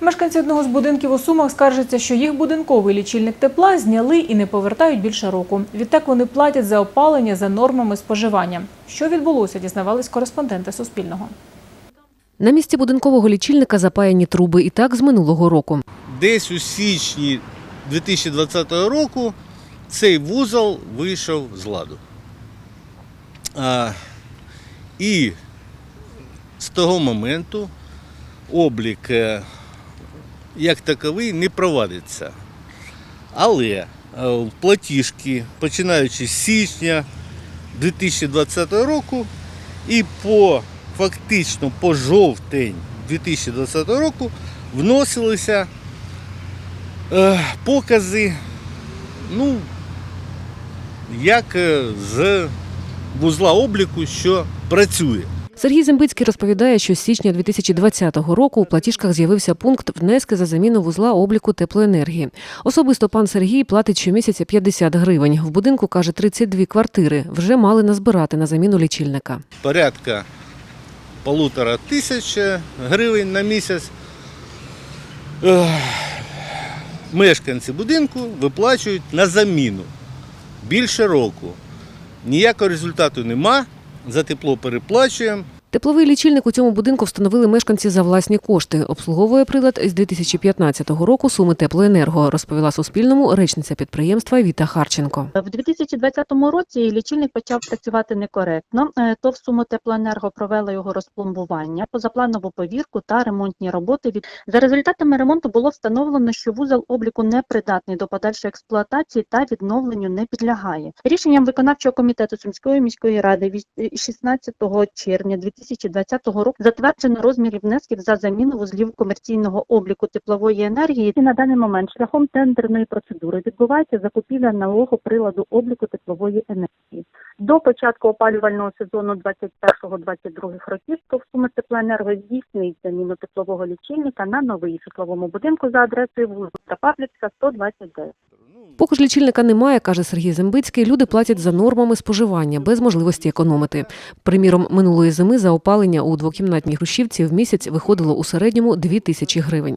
Мешканці одного з будинків у Сумах скаржаться, що їх будинковий лічильник тепла зняли і не повертають більше року. Відтак вони платять за опалення за нормами споживання. Що відбулося, дізнавались кореспонденти Суспільного. На місці будинкового лічильника запаяні труби і так з минулого року. Десь у січні 2020 року цей вузол вийшов з ладу. А, і з того моменту облік е, як таковий не провадиться. Але е, в платіжки, починаючи з січня 2020 року і по фактично по жовтень 2020 року вносилися е, покази, ну, як е, з вузла обліку, що працює. Сергій Зембицький розповідає, що з січня 2020 року у платіжках з'явився пункт внески за заміну вузла обліку теплоенергії. Особисто пан Сергій платить щомісяця 50 гривень. В будинку каже 32 квартири. Вже мали назбирати на заміну лічильника. Порядка полутора тисяч гривень на місяць. Мешканці будинку виплачують на заміну більше року. Ніякого результату нема, за тепло переплачуємо. Тепловий лічильник у цьому будинку встановили мешканці за власні кошти. Обслуговує прилад з 2015 року Суми Теплоенерго, розповіла Суспільному речниця підприємства Віта Харченко. В 2020 році лічильник почав працювати некоректно. Е, ТОВ «Сумо Теплоенерго» провела його розпломбування, позапланову повірку та ремонтні роботи. Від- За результатами ремонту було встановлено, що вузол обліку не придатний до подальшої експлуатації та відновленню не підлягає. Рішенням виконавчого комітету Сумської міської ради від 16 червня 2020 року затверджено розміри внесків за заміну вузлів комерційного обліку теплової енергії. І на даний момент шляхом тендерної процедури відбувається закупівля нового приладу обліку теплової енергії. До початку опалювального сезону 21-22 років ТОВ «Суми Теплоенерго» здійснює заміну теплового лічильника на новий житловому будинку за адресою вулиця Павлівська, 129. Поки ж лічильника немає, каже Сергій Зембицький, люди платять за нормами споживання без можливості економити. Приміром, минулої зими за опалення у двокімнатній грушівці в місяць виходило у середньому 2 тисячі гривень.